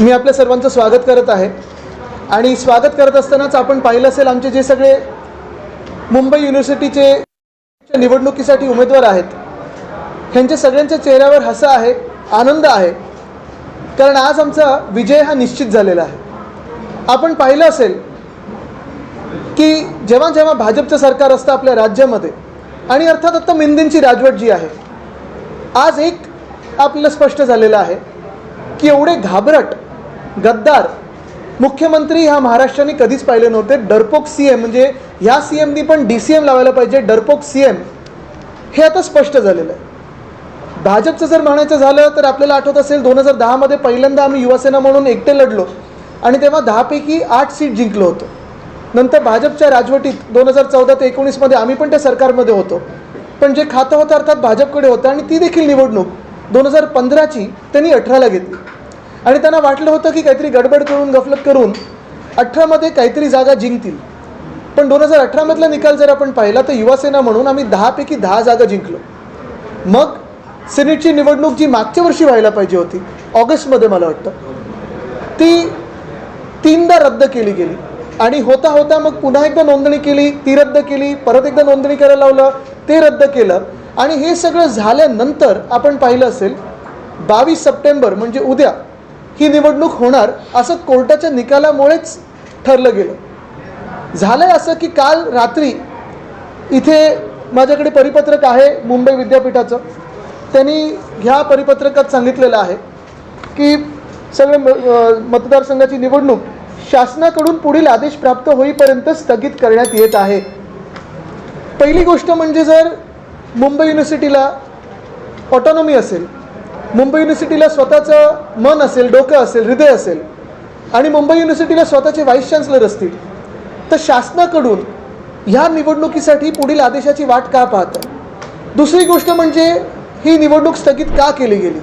मी आपल्या सर्वांचं स्वागत करत आहे. आणि स्वागत करत असतानाच आपण पाहिलं असेल आमचे जे सगळे मुंबई युनिव्हर्सिटीचे निवडणुकीसाठी उमेदवार आहेत. ह्यांच्या सगळ्यांच्या चेहऱ्यावर हसा आहे आनंद आहे. कारण आज आमचा विजय हा निश्चित झालेला आहे. आपण पाहिलं असेल की जेव्हा जेव्हा भाजपचं सरकार असतं आपल्या राज्यामध्ये आणि अर्थात आत्ता मिंदींची राजवट जी आहे आज एक आपल्याला स्पष्ट झालेलं आहे. की एवढे घाबरट गद्दार. मुख्यमंत्री ह्या महाराष्ट्राने कधीच पाहिले नव्हते. डरपोक सी एम म्हणजे ह्या सी एमनी पण डी सी एम लावायला पाहिजे डरपोक सी एम हे आता स्पष्ट झालेलं आहे. भाजपचं जर म्हणायचं झालं तर आपल्याला आठवत असेल दोन हजार दहामध्ये पहिल्यांदा आम्ही युवासेना म्हणून एकटे लढलो आणि तेव्हा दहापैकी आठ सीट जिंकलो होतो. नंतर भाजपच्या राजवटीत दोन हजार चौदा ते एकोणीसमध्ये आम्ही पण त्या सरकारमध्ये होतो. पण जे खातं होतं अर्थात भाजपकडे होतं आणि ती देखील निवडणूक. दोन हजार पंधराची त्यांनी अठराला घेतली. आणि त्यांना वाटलं होतं की काहीतरी गडबड करून गफलत करून अठरामध्ये काहीतरी जागा जिंकतील. पण दोन हजार अठरामधला निकाल जर आपण पाहिला तर युवासेना म्हणून आम्ही दहापैकी दहा जागा जिंकलो. मग सिनेटची निवडणूक जी मागच्या वर्षी व्हायला पाहिजे होती ऑगस्टमध्ये मला वाटतं ती तीनदा रद्द केली गेली. आणि होता होता मग पुन्हा एकदा नोंदणी केली ती रद्द केली परत एकदा नोंदणी करायला लावलं ते रद्द केलं. आणि हे सगळं झाल्यानंतर आपण पाहिलं असेल बावीस सप्टेंबर म्हणजे उद्या ही निवडणूक होणार असं कोर्टाच्या निकालामुळेच ठरलं गेलं. झालं आहे असं की काल रात्री इथे माझ्याकडे परिपत्रक आहे मुंबई विद्यापीठाचं. त्यांनी ह्या परिपत्रकात सांगितलेलं आहे की सगळे म मतदारसंघाची निवडणूक शासनाकडून पुढील आदेश प्राप्त होईपर्यंत स्थगित करण्यात येत आहे. पहिली गोष्ट म्हणजे जर मुंबई युनिव्हर्सिटीला ऑटॉनॉमी असेल मुंबई युनिव्हर्सिटीला स्वतःचं मन असेल डोकं असेल हृदय असेल आणि मुंबई युनिव्हर्सिटीला स्वतःचे व्हाईस चान्सलर असतील तर शासनाकडून ह्या निवडणुकीसाठी पुढील आदेशाची वाट का पाहतं? दुसरी गोष्ट म्हणजे ही निवडणूक स्थगित का केली गेली?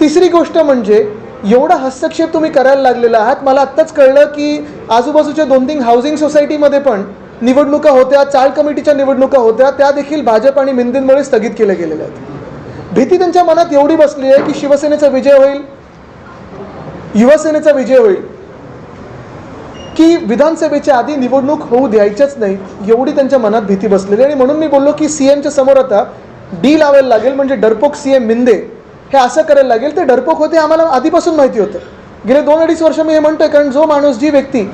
तिसरी गोष्ट म्हणजे एवढा हस्तक्षेप तुम्ही करायला लागलेला आहात मला आत्ताच कळलं की आजूबाजूच्या दोन तीन हाऊसिंग सोसायटीमध्ये पण निवडणुका होत्या चाळ कमिटीच्या निवडणुका होत्या त्या देखील भाजप आणि मिंदींमुळे स्थगित केल्या गेलेल्या आहेत. भीती त्यांच्या मनात एवढी बसली आहे की शिवसेनेचा विजय होईल युवासेनेचा विजय होईल की विधानसभेच्या आधी निवडणूक होऊ द्यायच्याच नाही एवढी त्यांच्या मनात भीती बसलेली आणि म्हणून मी बोललो की सी एमच्या समोर आता डी लावायला लागेल म्हणजे डरपोक सी एम मिंदे हे असं करायला लागेल ते डरपोक होते आम्हाला आधीपासून माहिती होतं. गेले दोन अडीच वर्ष मी हे म्हणतोय कारण जो माणूस जी व्यक्ती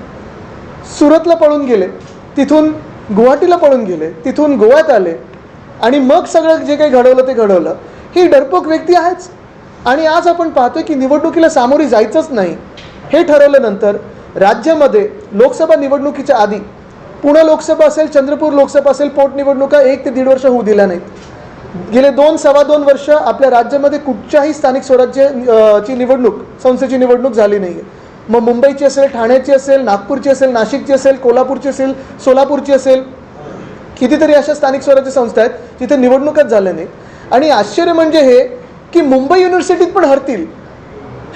सुरतला पळून गेले तिथून गुवाहाटीला पळून गेले तिथून गोव्यात आले. आणि मग सगळं जे काही घडवलं ते घडवलं. ही डरपोक व्यक्ती आहेच. आणि आज आपण पाहतोय की निवडणुकीला सामोरी जायचंच नाही. हे ठरवल्यानंतर राज्यामध्ये लोकसभा निवडणुकीच्या आधी पुणे लोकसभा असेल चंद्रपूर लोकसभा असेल पोटनिवडणुका एक ते दीड वर्ष होऊ दिल्या नाहीत. गेले दोन सव्वा दोन वर्ष आपल्या राज्यामध्ये कुठच्याही स्थानिक स्वराज्य ची निवडणूक संस्थेची निवडणूक झाली नाही आहे मग मुंबईची असेल ठाण्याची असेल नागपूरची असेल नाशिकची असेल कोल्हापूरची असेल सोलापूरची असेल कितीतरी अशा स्थानिक स्वराज्य संस्था आहेत जिथे निवडणूकच झाल्या नाही आणि आश्चर्य म्हणजे हे की मुंबई युनिव्हर्सिटीत पण हरतील.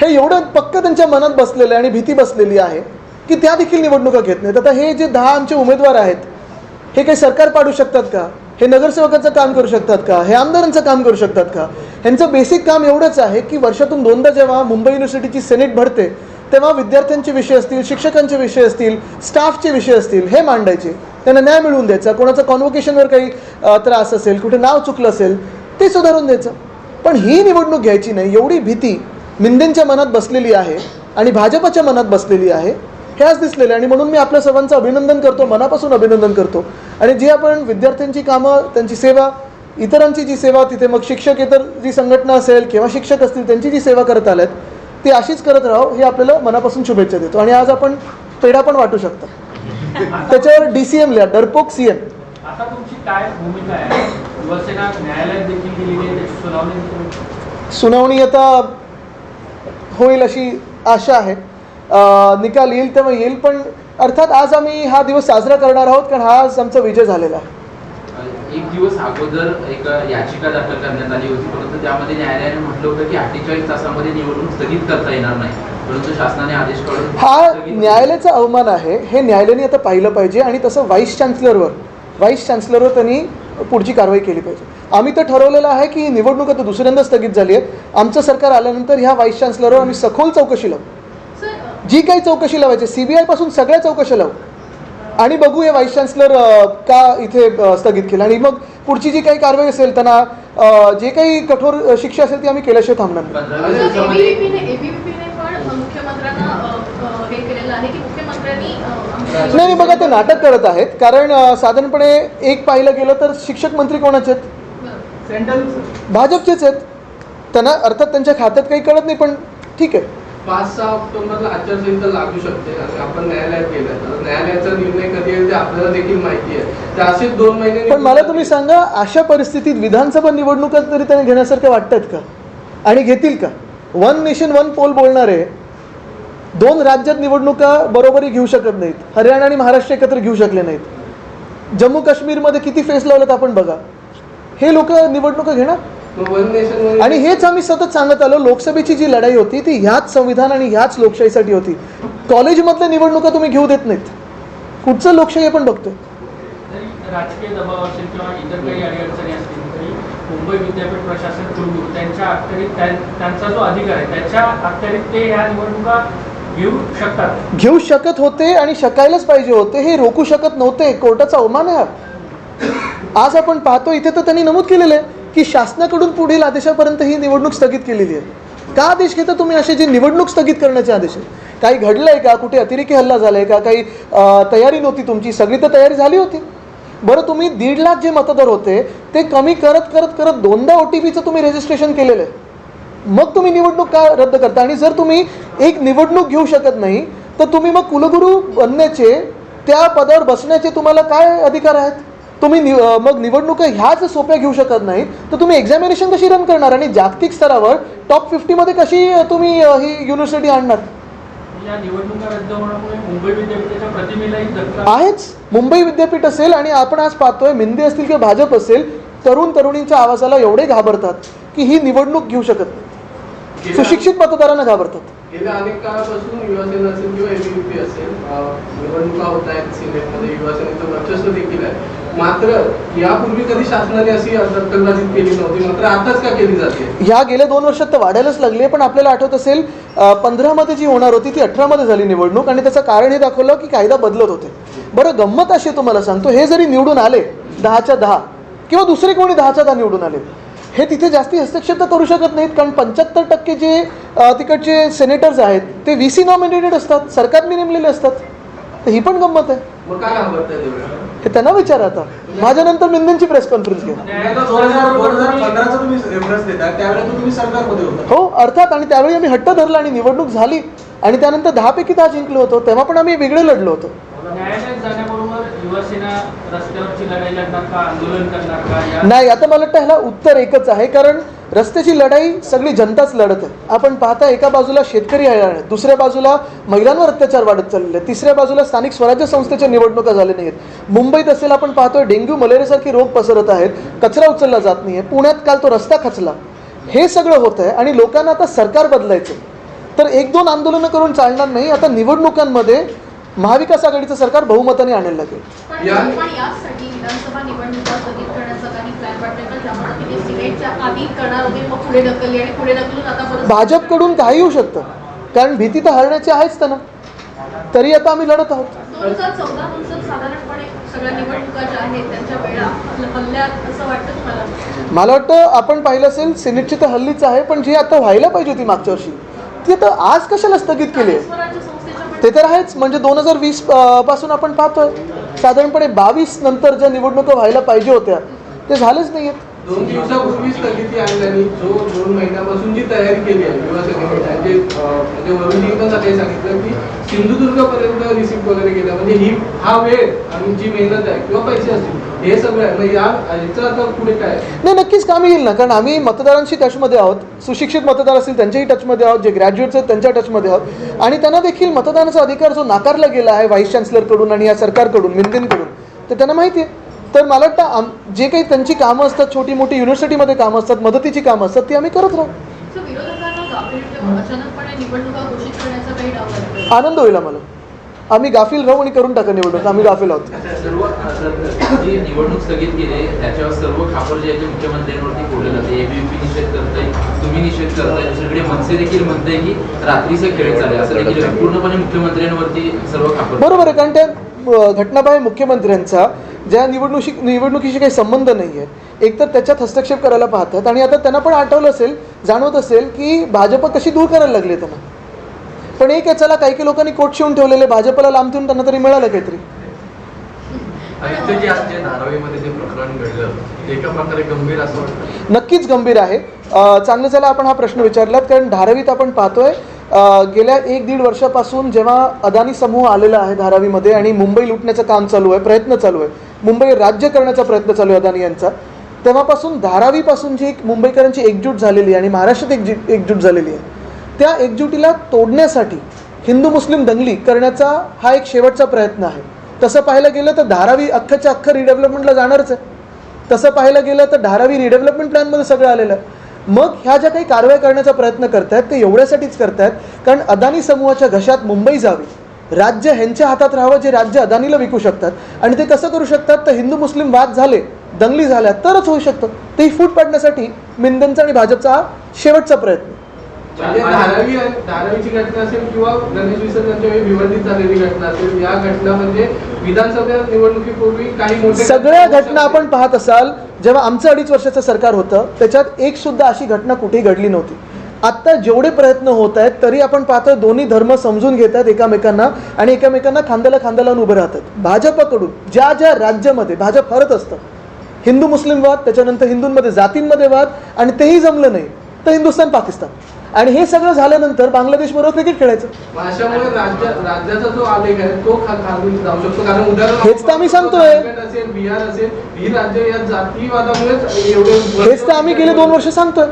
हे एवढं पक्क त्यांच्या मनात बसलेलं आहे आणि भीती बसलेली आहे की त्या देखील निवडणुका घेत नाहीत. आता हे जे दहा आमचे उमेदवार आहेत हे काही सरकार पाडू शकतात का? हे नगरसेवकाचं काम करू शकतात का? हे आमदारांचं काम करू शकतात का? ह्यांचं बेसिक काम एवढंच आहे की वर्षातून दोनदा जेव्हा मुंबई युनिव्हर्सिटीची सेनेट भरते तेव्हा विद्यार्थ्यांचे विषय असतील शिक्षकांचे विषय असतील स्टाफचे विषय असतील हे मांडायचे. त्यांना न्याय मिळवून द्यायचा. कोणाचं कॉन्व्होकेशनवर काही त्रास असेल कुठे नाव चुकलं असेल ते सुधारून द्यायचं. पण ही निवडणूक घ्यायची नाही. एवढी भीती मिंदेंच्या मनात बसलेली आहे आणि भाजपच्या मनात बसलेली आहे. हे आज दिसलेलं आहे. आणि म्हणून मी आपल्या सर्वांचं अभिनंदन करतो मनापासून अभिनंदन करतो. आणि जे आपण विद्यार्थ्यांची कामं त्यांची सेवा इतरांची जी सेवा तिथे मग शिक्षक इतर जी संघटना असेल किंवा शिक्षक असतील त्यांची जी सेवा करत आल्यात ती अशीच करत राहो हे आपल्याला मनापासून शुभेच्छा देतो. आणि आज आपण पेढा पण वाटू शकता. त्याच्यावर डी सी एम लिहा डरपोक सी एम सुनावणी आता होईल अशी आशा आहे. निकाल येईल तेव्हा येईल पण अर्थात आज आम्ही हा दिवस साजरा करणार आहोत कारण हा आज आमचा विजय झालेला आहे. एक दिवस अगोदर एक याचिका दाखल करण्यात आली होती. परंतु त्यामध्ये न्यायालयाने म्हटलं होतं की अठ्ठेचाळीस तासामध्ये निवडणूक स्थगित करता येणार नाही. परंतु शासनाने आदेश काढून हा न्यायालयाचा अवमान आहे हे न्यायालयाने आता पाहिलं पाहिजे आणि तसं व्हाईस चान्सलरवर व्हाईस चान्सलरवर त्यांनी पुढची कारवाई केली पाहिजे. आम्ही तर ठरवलेलं आहे की ही निवडणूक आता दुसऱ्यांदा स्थगित झाली आहे. आमचं सरकार आल्यानंतर ह्या व्हाईस चान्सलरवर आम्ही सखोल चौकशी लावू. जी काही चौकशी लावायची सी बी आयपासून सगळ्या चौकशा लावू. आणि बघू हे व्हाईस चान्सलर का इथे स्थगित केलं. आणि मग पुढची जी काही कारवाई असेल त्यांना जे काही कठोर शिक्षा असेल ती आम्ही केल्याशिवाय थांबणार नाही. हे बघा ते नाटक करत आहेत. कारण साधारणपणे एक पाहिलं गेलं तर शिक्षक मंत्री कोणाचे आहेत? भाजपचेच आहेत. त्यांना अर्थात त्यांच्या खात्यात काही कळत नाही पण ठीक आहे. पाच सहा ऑक्टोबरला आचारसंहिता लागू शकते आपण न्यायालयात गेलं तर न्यायालयाचा निर्णय आपल्याला देखील माहिती आहे. तर असे दोन महिने पण मला तुम्ही सांगा अशा परिस्थितीत विधानसभा निवडणुका तरी त्यांनी घेण्यासारख्या वाटतात का? आणि घेतील का? वन नेशन वन पोल बोलणारे दोन राज्यात निवडणुका बरोबरी घेऊ शकत नाहीत. हरियाणा आणि महाराष्ट्र एकत्र घेऊ शकले नाहीत. जम्मू काश्मीरमध्ये किती फेस लावलेत आपण बघा. हे लोक निवडणुका घेणार? आणि हेच आम्ही सतत सांगत आलो लोकसभेची जी लढाई होती ती ह्याच संविधान आणि ह्याच लोकशाहीसाठी होती. कॉलेजमधल्या निवडणुका तुम्ही घेऊ देत नाहीत. कुठचं लोकशाही आपण बघतोय? राजकीय दबाव असेल किंवा इतर काही अडीअडचणी असतील तरी मुंबई विद्यापीठ प्रशासन त्यांच्या अखत्यारीत त्यांचा जो अधिकार आहे त्याच्या अखत्यारीत ते ह्या निवडणुका घेऊ शकतात. घेऊ शकत होते आणि शकायलाच पाहिजे होते हे रोखू शकत नव्हते कोर्टाचा अवमान आहे. आज आपण पाहतो इथे तर त्यांनी नमूद केलेलं आहे की शासनाकडून पुढील आदेशापर्यंत ही निवडणूक स्थगित केलेली आहे. का आदेश घेता तुम्ही असे जे निवडणूक स्थगित करण्याचे आदेश आहेत? काही घडलंय का? कुठे अतिरेकी हल्ला झालाय का? काही तयारी नव्हती तुमची? सगळी तर तयारी झाली होती. बरं तुम्ही दीड लाख जे मतदार होते ते कमी करत करत करत दोनदा ओ टी पीचं तुम्ही रजिस्ट्रेशन केलेलं आहे. मग तुम्ही निवडणूक का रद्द करता? आणि जर तुम्ही एक निवडणूक घेऊ शकत नाही तर तुम्ही मग कुलगुरू बनण्याचे त्या पदावर बसण्याचे तुम्हाला काय अधिकार आहेत? तुम्ही निव मग निवडणुका ह्याच सोप्या घेऊ शकत नाही तर तुम्ही एक्झामिनेशन कशी रन करणार? आणि जागतिक स्तरावर टॉप फिफ्टीमध्ये कशी तुम्ही ही युनिव्हर्सिटी आणणार? आहेच. मुंबई विद्यापीठ असेल आणि आपण आज पाहतोय मिंदे असतील किंवा भाजप असेल तरुण तरुणींच्या आवाजाला एवढे घाबरतात की ही निवडणूक घेऊ शकत नाही. सुशिक्षित मतदारांना घाबरतात. गेल्या अनेक काळापासून युवासेना असेल किंवा एबीव्हीपी असेल अं, निवडणुका होत आहेत सिनेटमध्ये युवासेनेचं वर्चस्व देखील आहे. मात्र यापूर्वी कधी शासनाने अशी दखलबाजी केली नव्हती? मात्र आताच का केली जाते? ह्या गेल्या दोन वर्षात तर वाढायलाच लागली पण आपल्याला आठवत असेल पंधरामध्ये जी होणार होती ती अठरामध्ये झाली निवडणूक आणि त्याचं कारण हे दाखवलं की कायदा बदलत होते. बरं गंमत अशी तुम्हाला सांगतो हे जरी निवडून आले दहाच्या दहा किंवा दुसरे कोणी दहाच्या दहा निवडून आले हे तिथे जास्ती हस्तक्षेप तर करू शकत नाहीत कारण पंच्याहत्तर टक्के जे तिकडचे सेनेटर्स आहेत ते व्ही सी नॉमिनेटेड असतात सरकारने नेमलेले असतात. तर ही पण गंमत आहे. हे त्यांना विचारा आता. माझ्यानंतर मिंदेंची प्रेस कॉन्फरन्स होता. हो अर्थात आणि त्यावेळी आम्ही हट्ट धरला आणि निवडणूक झाली. आणि त्यानंतर दहापैकी दहा जिंकलो होतो तेव्हा पण आम्ही वेगळे लढलो होतो. नाही आता मला वाटतं ह्याला उत्तर एकच आहे कारण रस्त्याची लढाई सगळी जनताच लढत आहे. आपण पाहता एका बाजूला शेतकरी हैराण दुसऱ्या बाजूला महिलांवर अत्याचार वाढत चाललेले आहेत. तिसऱ्या बाजूला स्थानिक स्वराज्य संस्थेच्या निवडणुका झाल्या नाहीत मुंबईत असेल आपण पाहतोय डेंग्यू मलेरियासारखे रोग पसरत आहेत. कचरा उचलला जात नाही आहे पुण्यात काल तो रस्ता खचला. हे सगळं होत आहे आणि लोकांना आता सरकार बदलायचं तर एक दोन आंदोलनं करून चालणार नाही. आता निवडणुकांमध्ये महाविकास आघाडीचं सरकार बहुमताने आणायला लागेल. पण या- पण यासाठी विधानसभा निवडणुका स्थगित करण्याचा काही प्लॅन वाटतोय का? ज्या पद्धतीने सिनेटच्या आधी करणार होते मग पुढे ढकलली आणि पुढे ढकलून आता परत भाजपकडून काही येऊ शकतं. कारण भीती तर हरण्याची आहेच त्यांना. तरी आता आम्ही लढत आहोत. दोन हजार चौदा नंतर साधारणपणे सगळ्या निवडणुका ज्या आहेत त्यांच्या वेळा हल्ल्यात असं वाटतं तुम्हाला? मला वाटतं आपण पाहिलं असेल सिनेटची तर हल्लीच आहे पण जी आता व्हायला पाहिजे होती मागच्या वर्षी ती आता आज कशाला स्थगित केली आहे? ते तर आहेच. म्हणजे दोन हजार वीसपासून आपण पाहतोय. साधारणपणे बावीस नंतर ज्या निवडणुका व्हायला पाहिजे होत्या ते झालेच नाही आहेत दोन दिवसापूर्वी स्थगिती आणल्याने जो दोन महिन्यापासून जी तयारी केली आहे युवासेनेने म्हणजे वरुणजी पण सकाळी सांगितलं की सिंधुदुर्गपर्यंत रिसिप्ट वगैरे केला म्हणजे ही हा वेळ आणि जी मेहनत आहे किंवा पैसे असतील हे सगळं आहे. मग या याचं आता पुढे काय? आहे? नाही नक्कीच कामी येईल ना. कारण आम्ही मतदारांशी टचमध्ये आहोत. सुशिक्षित मतदार असतील त्यांच्याही टचमध्ये आहोत. जे ग्रॅज्युएट्स आहेत त्यांच्या टचमध्ये आहोत. आणि त्यांना देखील मतदानाचा अधिकार जो नाकारला गेला आहे व्हाईस चान्सलरकडून आणि या सरकारकडून मिंदेंकडून तर त्यांना माहिती आहे. तर मला वाटतं आम जे काही त्यांची कामं असतात छोटी मोठी युनिव्हर्सिटीमध्ये कामं असतात मदतीची कामं असतात ती आम्ही करत राहू. आनंद होईल आम्हाला. आम्ही गाफील राहू आणि करून टाका निवडणूक. आम्ही गाफील आहोत. निवडणूक स्थगित केली त्याच्यावर सर्व खापर जे आहे मुख्यमंत्र्यांवरती फोडले जाते. एबीयूपी निषेध करताय तुम्ही निषेध करताय दुसरीकडे मनसे देखील की रात्रीचे खेळ चालले असं देखील पूर्णपणे मुख्यमंत्र्यांवरती सर्व खापर. बरोबर आहे कारण त्या घटनाबाह्य मुख्यमंत्र्यांचा ज्या निवडणुकी निवडणुकीशी काही संबंध नाही आहे एकतर त्याच्यात हस्तक्षेप करायला पाहतात आणि आता त्यांना पण आठवलं असेल जाणवत असेल की भाजप कशी दूर करायला लागली त्यांना. पण एक आहे चला काही काही लोकांनी कोट शिवून ठेवलेले भाजपला लांब ठेवून त्यांना तरी मिळालं काहीतरी. नक्कीच गंभीर आहे. चांगलं झालं आपण हा प्रश्न विचारलात कारण धारावीत आपण पाहतोय गेल्या एक दीड वर्षापासून जेव्हा अदानी समूह आलेला आहे धारावीमध्ये आणि मुंबई लुटण्याचं काम चालू आहे प्रयत्न चालू आहे मुंबई राज्य करण्याचा प्रयत्न चालू आहे अदानी यांचा तेव्हापासून धारावीपासून जी एक मुंबईकरांची एकजूट झालेली आहे आणि महाराष्ट्रात एक एकजूट झालेली आहे त्या एकजुटीला तोडण्यासाठी हिंदू मुस्लिम दंगली करण्याचा हा एक शेवटचा प्रयत्न आहे. तसं पाहायला गेलं तर धारावी अख्खच्या अख्खं रिडेव्हलपमेंटला जाणारच आहे. तसं पाहायला गेलं तर धारावी रिडेव्हलपमेंट प्लॅनमध्ये सगळं आलेलं आहे. मग ह्या ज्या काही कारवाई करण्याचा प्रयत्न करतायत ते एवढ्यासाठीच करतायत कारण अदानी समूहाच्या घशात मुंबई जावी राज्य ह्यांच्या हातात राहावं जे राज्य अदानीला विकू शकतात आणि ते कसं करू शकतात? तर हिंदू मुस्लिम वाद झाले दंगली झाल्या तरच होऊ शकतं. ते फूट पाडण्यासाठी मिंदनचा आणि भाजपचा हा शेवटचा प्रयत्न. म्हणजे धारावी धारावीची घटना असेल किंवा गणेश विसर्जनच्या वेळी विवर्धित झालेली घटना असेल या घटना म्हणजे विधानसभा निवडणुकीपूर्वी काही मोठे सगळ्या घटना आपण पाहत असाल जेव्हा आमचं अडीच वर्षाचं सरकार होतं त्याच्यात एक सुद्धा अशी घटना कुठेही घडली नव्हती. आत्ता जेवढे प्रयत्न होत आहेत तरी आपण पाहतो दोन्ही धर्म समजून घेत आहेत एकामेकांना आणि एकामेकांना खांद्याला खांदा लावून उभं राहतात. भाजपकडून ज्या ज्या राज्यामध्ये भाजप हरत असतं हिंदू मुस्लिम वाद त्याच्यानंतर हिंदूंमध्ये जातींमध्ये वाद आणि तेही जमलं नाही तर हिंदुस्थान पाकिस्तान. आणि हे सगळं झाल्यानंतर बांगलादेश बरोबर क्रिकेट खेळायचं. हेच तर आम्ही सांगतोय. हेच तर आम्ही गेले दोन वर्ष सांगतोय.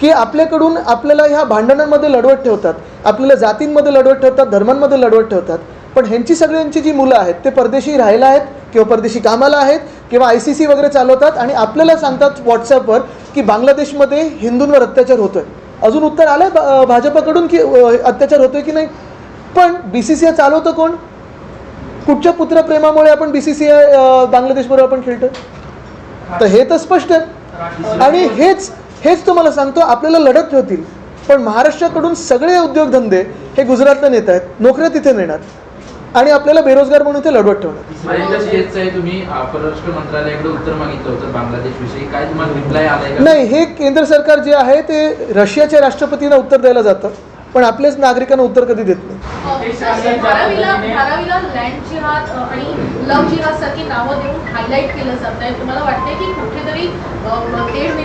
की आपल्याकडून आपल्याला ह्या भांडणांमध्ये लढवत ठेवतात. आपल्याला जातींमध्ये लढवत ठेवतात धर्मांमध्ये लढवत ठेवतात. पण ह्यांची सगळ्यांची जी मुलं आहेत ते परदेशी राहायला आहेत किंवा परदेशी कामाला आहेत किंवा आय सी सी वगैरे चालवतात आणि आपल्याला सांगतात व्हॉट्सॲपवर की बांगलादेशमध्ये हिंदूंवर अत्याचार होतोय. अजून उत्तर आलं भाजपकडून की अत्याचार होतोय की नाही? पण बी सी सी आय चालवतं कोण? कुठच्या पुत्रप्रेमामुळे आपण बी सी सी आय बांगलादेशबरोबर आपण खेळतो तर हे तर स्पष्ट आहे. आणि हेच हेच तुम्हाला सांगतो आपल्याला लढत ठेवतील. पण महाराष्ट्राकडून सगळे उद्योगधंदे हे गुजरातला नेत आहेत नोकऱ्या तिथे नेणार. आणि आपल्याला बेरोजगार म्हणून ते लढवत ठेवणार आयुक्त हेच आहे तुम्ही अं, परराष्ट्र मंत्रालयाकडे उत्तर मागितलं होतं बांगलादेश विषयी काय तुम्हाला रिप्लाय आलाय का? नाही हे केंद्र सरकार जे आहे ते रशियाच्या राष्ट्रपतींना उत्तर द्यायला जातं. पण आपल्याच नागरिकांना उत्तर कधी देत नाही.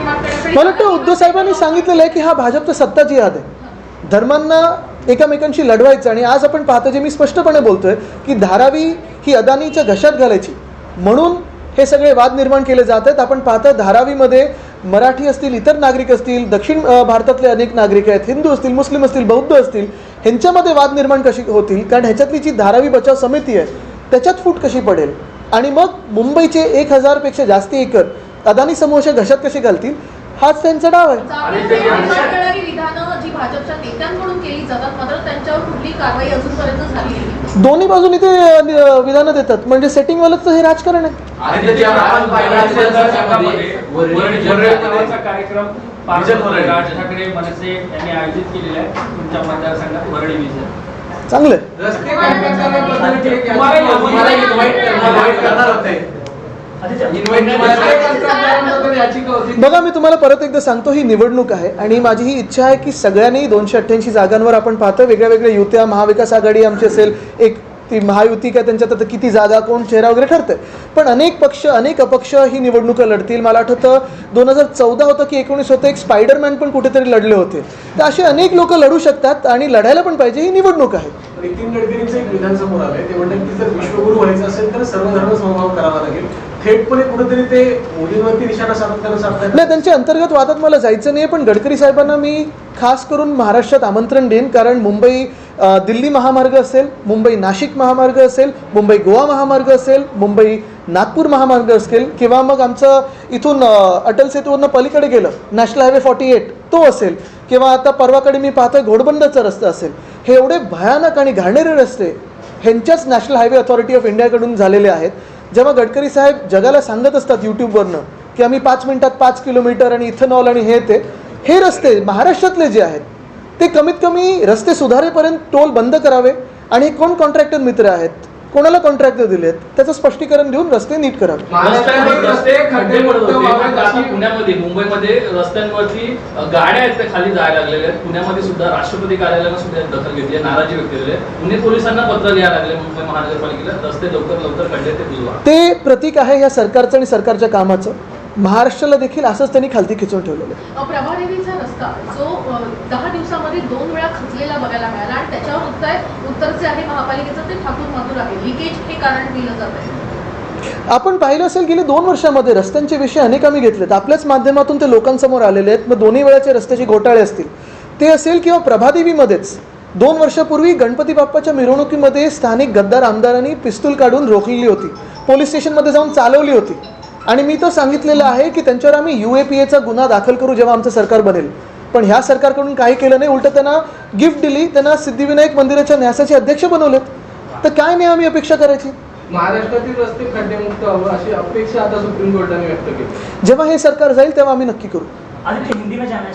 करण्यासाठी मला वाटतं उद्धव साहेबांनी सांगितलेलं आहे की हा भाजपचा सत्ता जिहाद आहे. धर्मांना एकमेकांशी लढवायचं. आणि आज आपण पाहतो जे मी स्पष्टपणे बोलतोय की धारावी ही अदानीच्या घशात घालायची. म्हणून हे सगळे वाद निर्माण केले जात आहेत. आपण पाहतो धारावीमध्ये मराठी असतील इतर नागरिक असतील दक्षिण भारतातले अनेक नागरिक आहेत हिंदू असतील मुस्लिम असतील बौद्ध असतील ह्यांच्यामध्ये वाद निर्माण कशी होतील? कारण ह्याच्यातली जी धारावी बचाव समिती आहे त्याच्यात फूट कशी पडेल? आणि मग मुंबईचे एक हजारपेक्षा जास्ती एकर अदानी समूहाच्या घशात कसे घालतील? हाच त्यांचा डाव आहे. जातीय तेढ निर्माण करणारी विधानं जी भाजपच्या नेत्यांकडून केली जातात मात्र त्यांच्यावर कुठली कारवाई अजूनपर्यंत झाली नाही. दोन्ही बाजूनी अ, विधानं देतात. म्हणजे सेटिंगवालंच तर हे राजकारण आहे. राज ठाकरे मनसे यांनी आयोजित केलेला तुमच्या मतदारसंघात वरळी विजय चांगलं बघा मी तुम्हाला परत एकदा सांगतो ही निवडणूक आहे आणि माझी ही इच्छा आहे की सगळ्यांनी दोनशे अठ्ठ्याऐंशी जागांवर आपण पाहतो वेगळ्या वेगळ्या युत्या महाविकास आघाडी आमची असेल एक ती महायुती काय त्यांच्यात आता किती जागा कोण चेहरा वगैरे ठरतंय. पण अनेक पक्ष अनेक अपक्ष ही निवडणुका लढतील. मला आठवतं दोन हजार चौदा होतं की एकोणीस होतं एक स्पायडरमॅन पण कुठेतरी लढले होते. तर असे अनेक लोक लढू शकतात आणि लढायला पण पाहिजे ही निवडणूक आहे. नितीन गडकरींचं एक विधान समोर आलंय ते म्हणतात की जर विश्वगुरु व्हायचं असेल तर सर्व धर्म समभाव करावा लागेल. थेटपणे कुठेतरी ते मोदींवरती निशाणा साधताना साधतात नाही त्यांच्या अंतर्गत वादात मला जायचं नाही पण गडकरी साहेबांना मी खास करून महाराष्ट्रात आमंत्रण देईन कारण मुंबई दिल्ली महामार्ग असेल मुंबई नाशिक महामार्ग असेल मुंबई गोवा महामार्ग असेल मुंबई नागपूर महामार्ग असेल किंवा मग आमचं इथून अटल सेतूवरनं पलीकडे गेलं नॅशनल हायवे फॉर्टी एट तो असेल किंवा आता परवाकडे मी पाहतोय घोडबंदरचा रस्ता असेल. हे एवढे भयानक आणि घाणेरे रस्ते ह्यांच्याच नॅशनल हायवे अथॉरिटी ऑफ इंडियाकडून झालेले आहेत. जेव्हा गडकरी साहेब जगाला सांगत असतात यूट्यूबवरनं की आम्ही पाच मिनिटात पाच किलोमीटर आणि इथेनॉल आणि हे ते हे रस्ते महाराष्ट्रातले जे आहेत ते कमीत कमी रस्ते सुधारेपर्यंत टोल बंद करावे आणि कोण कॉन्ट्रॅक्टर मित्र आहेत? कोणाला कॉन्ट्रॅक्टर दिलेत त्याचं स्पष्टीकरण देऊन रस्ते नीट करावे. रस्त्यांवर रस्ते खड्डे पडत होते व्हावेत पण आता अशी- पुण्यामध्ये मुंबईमध्ये रस्त्यांवरती गाड्या आहेत त्या खाली जायला लागलेल्या आहेत. पुण्यामध्ये सुद्धा राष्ट्रपती कार्यालयानं सुद्धा दखल घेतली आहे नाराजी व्यक्त केलेली आहे. पुणे पोलिसांना पत्र लिहायला लागले मुंबई महानगरपालिकेला रस्ते लवकर लवकर खड्डे ते बुजवा ते प्रतीक आहे या सरकारचं आणि सरकारच्या कामाचं. महाराष्ट्राला देखील असंच त्यांनी खालती खिचून ठेवलेलं आहे. प्रभादेवीचा रस्ता जो दहा दिवसामध्ये दोन वेळा खचलेला बघायला मिळाला आणि त्याच्यावर उत्तर जे आहे महापालिकेचं ते ठाकूर मातूर आहे. लिकेज हे कारण दिलं जात आहे. आपण पाहिलं असेल गेले दोन वर्षामध्ये रस्त्यांचे विषय अनेक आम्ही घेतलेत. आपल्याच माध्यमातून ते लोकांसमोर आलेले आहेत. मग दोन्ही वेळाचे रस्त्याचे घोटाळे असतील. ते असेल किंवा प्रभादेवीमध्येच दोन वर्षापूर्वी गणपती बाप्पाच्या मिरवणुकीमध्ये स्थानिक गद्दार आमदारांनी पिस्तूल काढून रोखलेली होती. पोलीस स्टेशनमध्ये जाऊन चालवली होती. आणि मी तर सांगितलेलं आहे की त्यांच्यावर आम्ही यू ए पी एचा गुन्हा दाखल करू जेव्हा आमचं सरकार बनेल. पण ह्या सरकारकडून काही केलं नाही. उलटं त्यांना गिफ्ट दिली. त्यांना सिद्धिविनायक मंदिराच्या न्यासाचे अध्यक्ष बनवलेत. तर काय नाही आम्ही अपेक्षा करायची? महाराष्ट्रातील रस्ते खड्डेमुक्त व्हावं अशी अपेक्षा आता सुप्रीम कोर्टाने व्यक्त केली. जेव्हा हे सरकार जाईल तेव्हा आम्ही नक्की करू.